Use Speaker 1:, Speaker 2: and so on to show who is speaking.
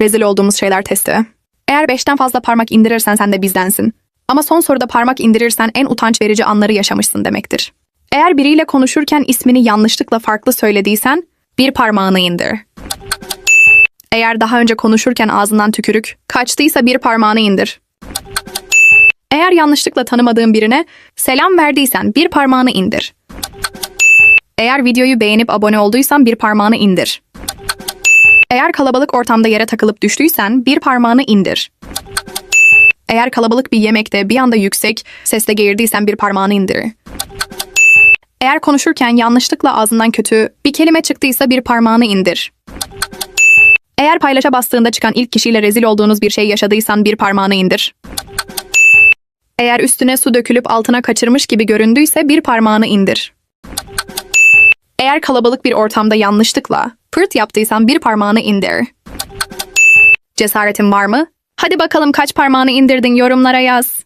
Speaker 1: Rezil olduğumuz şeyler testi. Eğer 5'ten fazla parmak indirirsen sen de bizdensin. Ama son soruda parmak indirirsen en utanç verici anları yaşamışsın demektir. Eğer biriyle konuşurken ismini yanlışlıkla farklı söylediysen bir parmağını indir. Eğer daha önce konuşurken ağzından tükürük kaçtıysa bir parmağını indir. Eğer yanlışlıkla tanımadığın birine selam verdiysen bir parmağını indir. Eğer videoyu beğenip abone olduysan bir parmağını indir. Eğer kalabalık ortamda yere takılıp düştüysen bir parmağını indir. Eğer kalabalık bir yemekte bir anda yüksek sesle geğirdiysen bir parmağını indir. Eğer konuşurken yanlışlıkla ağzından kötü bir kelime çıktıysa bir parmağını indir. Eğer paylaşa bastığında çıkan ilk kişiyle rezil olduğunuz bir şey yaşadıysan bir parmağını indir. Eğer üstüne su dökülüp altına kaçırmış gibi göründüyse bir parmağını indir. Eğer kalabalık bir ortamda yanlışlıkla pırt yaptıysan bir parmağını indir. Cesaretin var mı? Hadi bakalım kaç parmağını indirdin yorumlara yaz.